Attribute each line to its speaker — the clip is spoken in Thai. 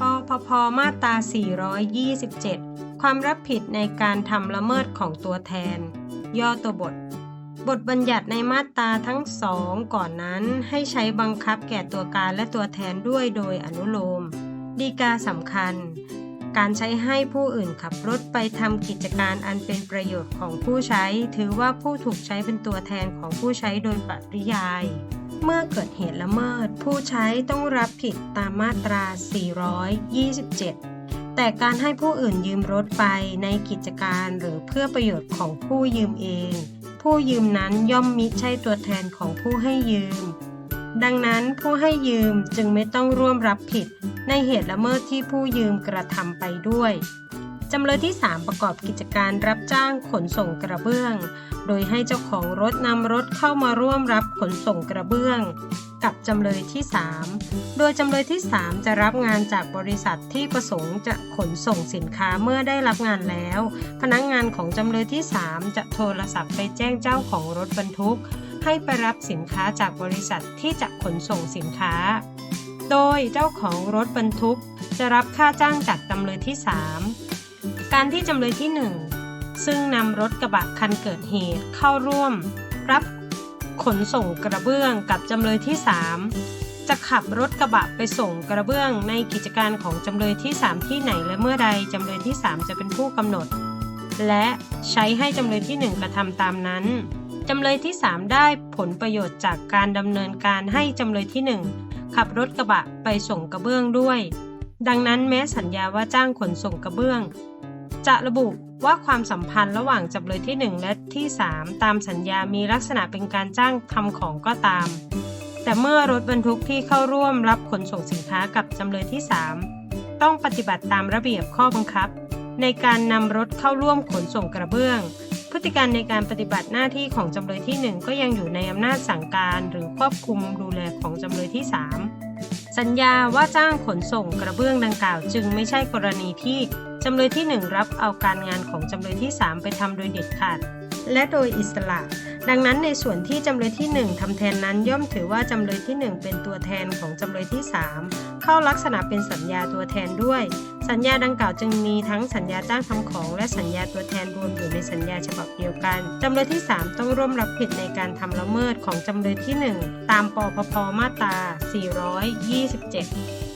Speaker 1: ปพพมาตรา 427 ความรับผิดในการทำละเมิดของตัวแทน ย่อตัวบท บทบัญญัติในมาตราทั้งสองก่อนนั้นให้ใช้บังคับแก่ตัวการและตัวแทนด้วยโดยอนุโลม ดีกาสำคัญ การใช้ให้ผู้อื่นขับรถไปทำกิจการอันเป็นประโยชน์ของผู้ใช้ ถือว่าผู้ถูกใช้เป็นตัวแทนของผู้ใช้โดยปริยาย เมื่อเกิดเหตุละเมิด ผู้ใช้ต้องรับผิดตามมาตรา 427 แต่การให้ผู้อื่นยืมรถไปในกิจการหรือเพื่อประโยชน์ของผู้ยืมเอง ผู้ยืมนั้นย่อมมิใช่ตัวแทนของผู้ให้ยืม ดังนั้นผู้ให้ยืมจึงไม่ต้องร่วมรับผิดในเหตุละเมิดที่ผู้ยืมกระทำไปด้วย จำเลยที่ 3 ประกอบกิจการรับจ้างขนส่งกระเบื้อง โดยให้เจ้าของรถนำรถเข้ามาร่วมรับขนส่งกระเบื้อง กับจำเลยที่ 3 โดยจำเลยที่ 3 จะรับงานจากบริษัทที่ประสงค์จะขนส่งสินค้าเมื่อได้รับงานแล้ว พนักงานของจำเลยที่ 3 จะโทรศัพท์ไปแจ้งเจ้าของรถบรรทุก ให้ไปรับสินค้าจากบริษัทที่จะขนส่งสินค้าโดยเจ้าของรถบรรทุก จะรับค่าจ้างจากจำเลยที่ 3 การที่จำเลยที่ 1 ซึ่งนำรถกระบะคันเกิดเหตุเข้าร่วม รับขนส่งกระเบื้องกับจำเลยที่ 3 จะขับรถกระบะไปส่งกระเบื้องในกิจการของจำเลยที่ 3 ที่ไหนและเมื่อใดจำเลยที่ 3 จะเป็นผู้กำหนด และใช้ให้จำเลยที่ 1 กระทำตามนั้นจำเลยที่ 3 ได้ผลประโยชน์จากการดำเนินการให้จำเลยที่ 1 ขับรถกระบะไปส่งกระเบื้องด้วย ดังนั้นแม้สัญญาว่าจ้างขนส่งกระเบื้อง จะระบุว่าความสัมพันธ์ระหว่างจำเลยที่ 1 และที่ 3 ตามสัญญามีลักษณะเป็นการจ้างทำของก็ตาม แต่เมื่อรถบรรทุกที่เข้าร่วมรับขนส่งสินค้ากับจำเลยที่ 3 ต้องปฏิบัติตามระเบียบข้อบังคับ ในการนำรถเข้าร่วมขนส่งกระเบื้อง พฤติการในการปฏิบัติหน้าที่ของจำเลยที่ 1 ก็ยังอยู่ในอำนาจสั่งการ หรือควบคุมดูแลของจำเลยที่ 3 สัญญาว่าจ้างขนส่งกระเบื้องดังกล่าว จึงไม่ใช่กรณีที่จำเลยที่ 1 รับเอาการงานของจำเลยที่ 3 ไปทำโดยเด็ดขาด และโดยอิสระ ดังนั้นในส่วนที่จำเลยที่ 1ทำแทนนั้นย่อมถือว่าจำเลยที่ 1 เป็นตัวแทนของจำเลยที่ 3 เข้าลักษณะเป็นสัญญาตัวแทนด้วย สัญญาดังกล่าวจึงมีทั้งสัญญาจ้างทำของ และสัญญาตัวแทนรวมอยู่ในสัญญาฉบับเดียวกันจำเลยที่ 3 ต้องร่วมรับผิดในการทำละเมิดของจำเลยที่ 1 ตามปปพมาตรา 427